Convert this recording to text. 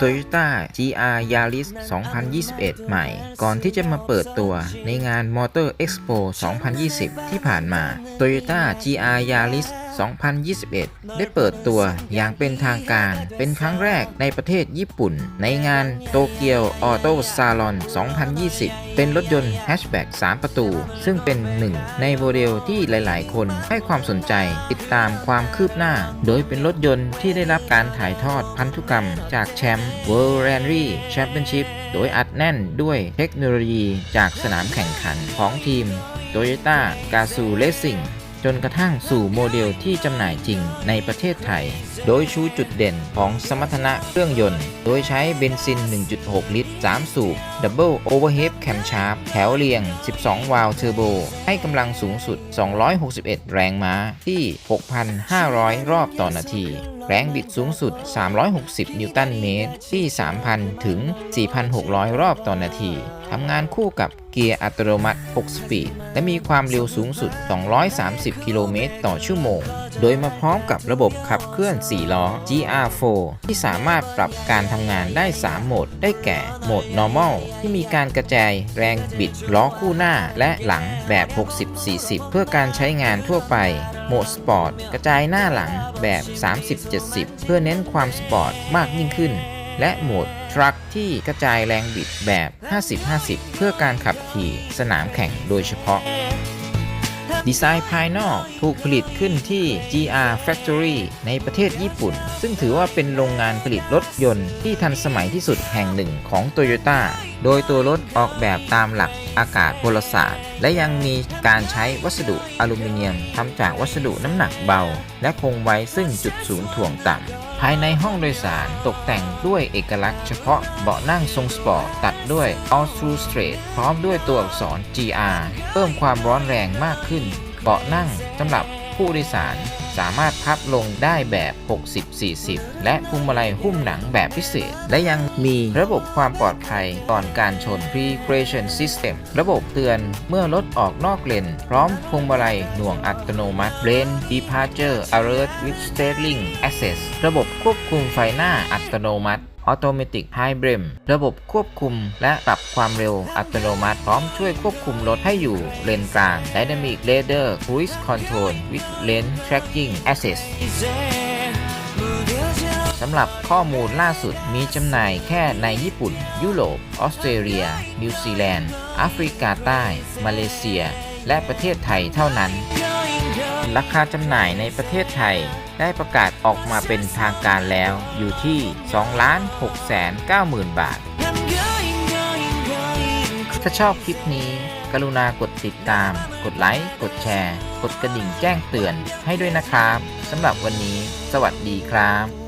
Toyota GR Yaris 2021 ใหม่ ก่อนที่จะมาเปิดตัวในงาน Motor Expo 2020 ที่ผ่านมา Toyota GR Yaris 2021 ได้เปิดตัวอย่างเป็นทางการ เป็นครั้งแรกในประเทศญี่ปุ่น ในงานโตเกียวออโต้ซาลอน 2020 เป็นรถยนต์แฮชแบ็ก3 ประตู ซึ่งเป็นหนึ่งในโมเดลที่หลาย ๆ คนให้ความสนใจติดตามความคืบหน้า โดยเป็นรถยนต์ที่ได้รับการถ่ายทอดพันธุกรรม จากแชมป์ World Rally Championship โดยอัดแน่นด้วยเทคโนโลยีจากสนามแข่งขันของทีม Toyota g a z o o Racing จนกระทั่งสู่โมเดลที่จำหน่ายจริงในประเทศไทย โดยชูจุดเด่นของสมรรถนะเครื่องยนต์ โดยใช้เบนซิน 1.6 ลิตร 3 สูบ Double Overhead Camshaft แถวเรียง 12 วาล์วเทอร์โบ ให้กำลังสูงสุด 261 แรงม้าที่ 6,500 รอบต่อนาทีแรงบิดสูงสุด 360 นิวตันเมตร ที่ 3,000 ถึง 4,600 รอบต่อนาที ทำงานคู่กับเกียร์อัตโนมัติ 6 สปีด และมีความเร็วสูงสุด 230 กิโลเมตรต่อชั่วโมง โดยมาพร้อมกับระบบขับเคลื่อน 4 ล้อ GR4 ที่สามารถปรับการทำงานได้ 3 โหมด ได้แก่ โหมด normal ที่มีการกระจายแรงบิดล้อคู่หน้าและหลังแบบ 60-40 เพื่อการใช้งานทั่วไป โหมดสปอร์ตกระจายหน้าหลังแบบ 30-70 เพื่อเน้นความสปอร์ตมากยิ่งขึ้น และโหมด ทรัคที่กระจายแรงบิดแบบ 50-50 เพื่อการขับขี่สนามแข่งโดยเฉพาะ ดีไซน์ภายนอกถูกผลิตขึ้นที่ GR Factory ในประเทศญี่ปุ่น ซึ่งถือว่าเป็นโรงงานผลิตรถยนต์ที่ทันสมัยที่สุดแห่งหนึ่งของ Toyota โดยตัวรถออกแบบตามหลักอากาศพลศาสตร์ และยังมีการใช้วัสดุอลูมิเนียมทำจากวัสดุน้ำหนักเบา และคงไว้ซึ่งจุดศูนย์ถ่วงต่ำ ภายในห้องโดยสารตกแต่งด้วยเอกลักษณ์เฉพาะเบาะนั่งทรงสปอร์ตตัดด้วย All True Straight พร้อมด้วยตัวอักษร GR เพิ่มความร้อนแรงมากขึ้น เบาะนั่งสำหรับ ผู้โดยสารสามารถพับลงได้แบบ 60-40 และพวงมาลัยหุ้มหนังแบบพิเศษ และยังมีระบบความปลอดภัยก่อนการชน Pre-Collision System ระบบเตือนเมื่อรถออกนอกเลน พร้อมพวงมาลัยหน่วงอัตโนมัติ Lane Departure Alert with Steering Access ระบบควบคุมไฟหน้าอัตโนมัติ Automatic High Brem ระบบควบคุมและปรับความเร็วอัตโนมัติ พร้อมช่วยควบคุมรถให้อยู่เลนกลางไดนามิกเลเดอ Cruise Control with Lane Tracking Assist สำหรับข้อมูลล่าสุดมีจำหน่ายแค่ในญี่ปุ่น ยุโรป ออสเตรเลีย นิวซีแลนด์แอฟริกาใต้ มาเลเซีย และประเทศไทยเท่านั้น ราคาจำหน่ายในประเทศไทยได้ประกาศออกมาเป็นทางการแล้วอยู่ที่ 2 6 9 0 0 0 0 บาท ถ้าชอบคลิปนี้ กรุณากดติดตาม กดไลค์ กดแชร์ กดกระดิ่งแจ้งเตือนให้ด้วยนะครับสำหรับวันนี้ สวัสดีครับ